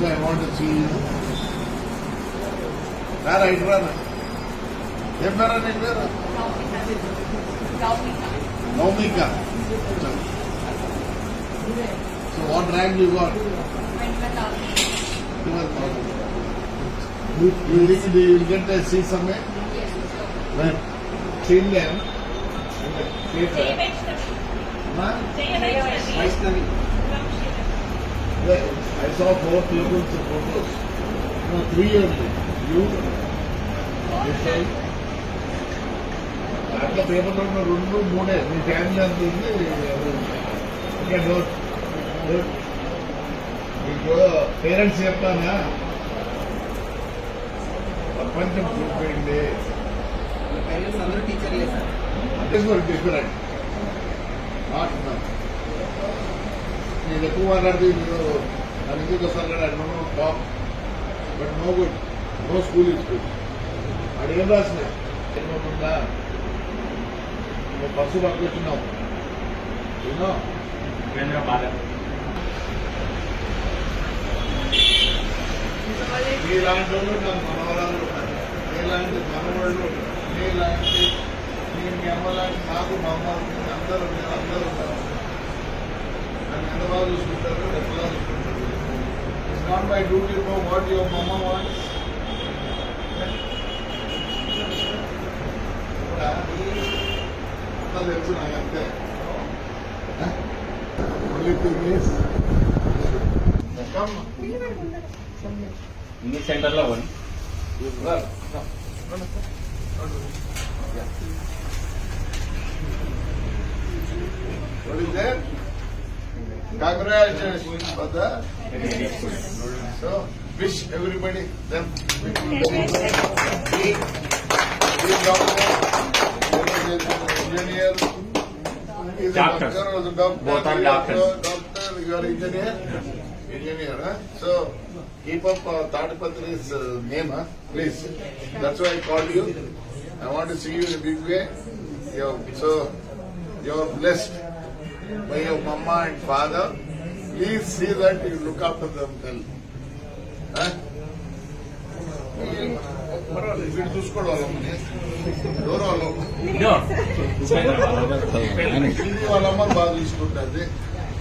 So I want to see you. where are you run. Where are you I where? are you running? Naumika. So what rank you got? You, you think you will get a see somewhere? Yes. Where? Children. Theater. Huh? Vaishnavi. I saw four people's photos. No, three only. You, side. దాంట్లో పేపర్లో ఉన్న రెండు మూడే. మీ family అంత ఉంది. మీకు parents చెప్తానా? ప్రపంచం చూపించండి అందరూ టీచర్లే సార్. అంటే నేను ఎక్కువ మాట్లాడితే మీరు అందుకే వస్తారు కదా no top but no good no school is good వాడు ఏం రాసిన? ఏమవుతుందా నువ్వు బస్సు పట్టుకొచ్చినావు. ఎన్నో కేంద్ర భారత్ మీలాంటి వాళ్ళు నాకు మనవరాలు ఉన్నారు మీలాంటి మనవాళ్ళు మీ మీ అమ్మలాంటి నాకు మా అమ్మ. అందరూ ఉన్నారు అందరూ ఉన్నారు నన్ను ఎంత బాగా చూసుకుంటారు ఎట్లా చూసుకుంటారు it's not my duty know what your mamma wants అంతా తెలుసు నాకు అంతే only thing is come English సెంటర్లో one Well, no, no, no, no, no. Yeah. What is that? Congratulations for the. So, wish everybody them. Doctor, engineer. Is a Doctors. doctor doctor? Both are doctors. Doctor, you are engineer? Engineer, huh? So, keep up uh, Tadpatri's uh, name, huh? Please. That's why I called you. I want to see you in a big way. You're, so, you're blessed by your mama and father. Please see that you look after them well. చూసుకోవడం వాళ్ళమ్మ బాగా చూసుకుంటుంది.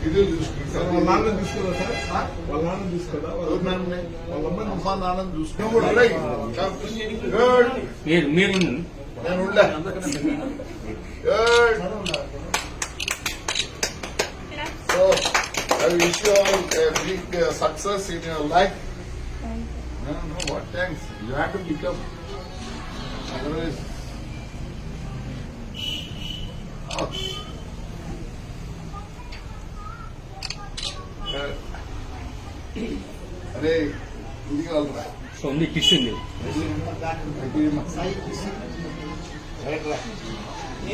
ఇది చూసుకుంటారు వాళ్ళ నాన్న తీసుకోదా sir? వాళ్ళ నాన్న తీసుకోదా ఎవరు నాన్నని? వాళ్ళమ్మ అమ్మ నాన్న? మీరు నేను I wish you all big success in your life No, no, what thanks. You have to become. Otherwise. Oh. Uh, అరే ఇది కావాలరా సో ఉంది కిస్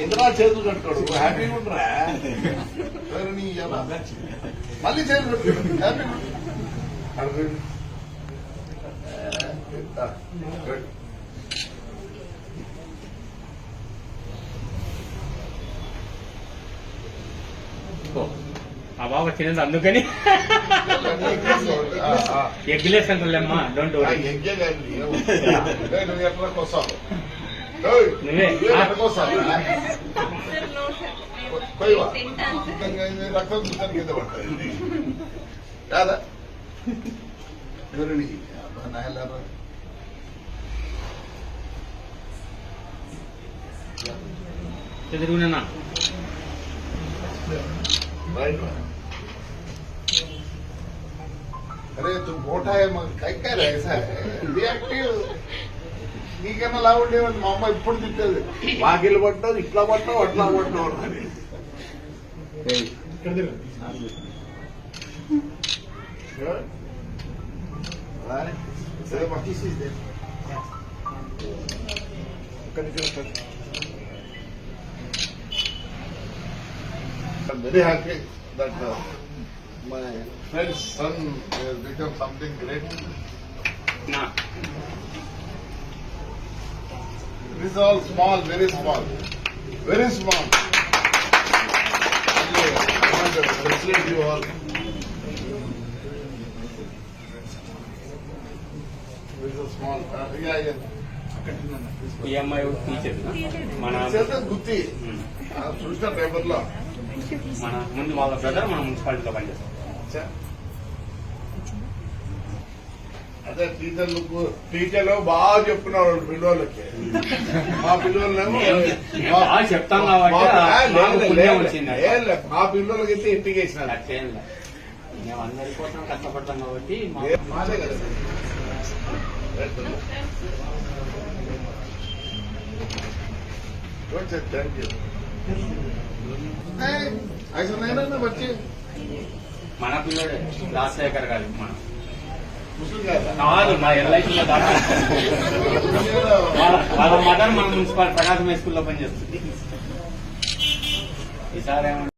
ఏంద్రా చేతులు కట్టుకోడు. హ్యాపీగా ఉండరా? మళ్ళీ చేతులు కట్టుకోడు హ్యాపీగా ఆ బాబా చిన్నది అందుకని. సెంటర్ అమ్మా డోంట్ వరీ ఎంగే కాదు, ಯಾರ ವಿವರಣಿ ನಾ ಎಲ್ಲಾರ ತಿರುಗುನ अरे तुम मोटा है मगर काय काय నీకన్నా లా ఉండేవాడి మా అమ్మ ఇప్పుడు తిట్టేది వాకిలు పట్టావు ఇట్లా పట్టావు అట్లా పట్టావు అని ఇక్కడ తిరగండి. సరే మా తీసేది ఒక్క నిమిషం I'm very happy that uh, my friend's son has become something great. నా This is all small, very small. Very small. I want to congratulate you all. Small ya ya EMI teacher మన చేద్దాం గుత్తి ఉమ్. ఆ, చూసిన పేపర్లో మన ముందు వాళ్ళ brother మన మున్సిపాలిటీలో పనిచేస్తాం చా. అదే టీచర్లు టీచర్లు బాగా చెప్తున్నాడు పిల్లలకి మా పిల్లలేమో చెప్తాను మా పిల్లలకి అయితే వేసినారు మేము మాదే కదా మన పిల్లడే రాజశేఖర్ గారు మన కాదు మా ఎల్ఐసిలో వాళ్ళ మదర్ మన మున్సిపాల్ ప్రకాశం హై స్కూల్లో పనిచేస్తుంది. ఈసారి ఏమన్నా